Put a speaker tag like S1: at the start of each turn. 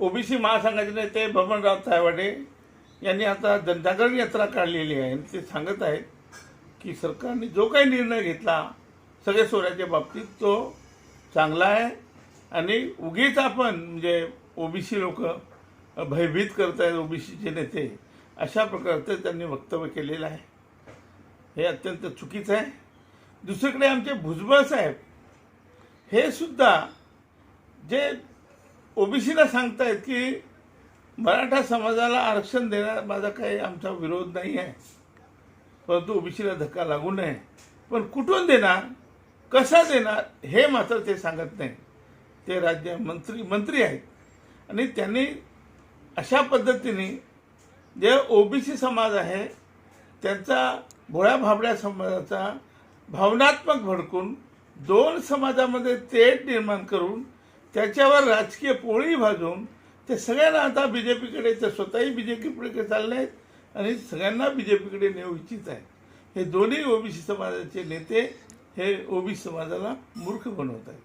S1: OBC महासंघाचे नेते बबनराव तायवाडे यांनी आता जनजागरण यात्रा काढलेली आहे. ते सांगत आहेत की सरकारने जो काही निर्णय घेतला सगळे सोऱ्याच्या बाबतीत तो चांगला आहे आणि उगीच आपण म्हणजे ओबीसी लोक भयभीत करत आहेत ओबीसीचे नेते. अशा प्रकारचं त्यांनी वक्तव्य केलेलं आहे. हे अत्यंत चुकीचं आहे. दुसरीकडे आमचे भुजबळ साहेब हे सुद्धा जे ओबीसीला सांगतायत की मराठा समाजाला आरक्षण देण्यात माझा काही आमचा विरोध नाही आहे. परंतु ओबीसीला धक्का लागू नये. पण कुठून देणार? कसा देणार? हे मात्र ते सांगत नाही. ते राज्य मंत्री मंत्री आहेत. आणि त्यांनी अशा पद्धतीने जे ओबीसी समाज आहे त्यांचा भोळ्या भाबड्या समाजाचा भावनात्मक भडकून दोन समाजामध्ये तेढ निर्माण करून त्याच्यावर राजकीय पोळी भाजून ते सगळ्यांना आता बी जे पीकडे ते स्वतःही बी जे पीकडे चालले आहेत आणि सगळ्यांना बी जे पीकडे नेऊ इच्छित आहेत. हे दोन्ही ओबीसी समाजाचे नेते हे ओबीसी समाजाला मूर्ख बनवत आहेत.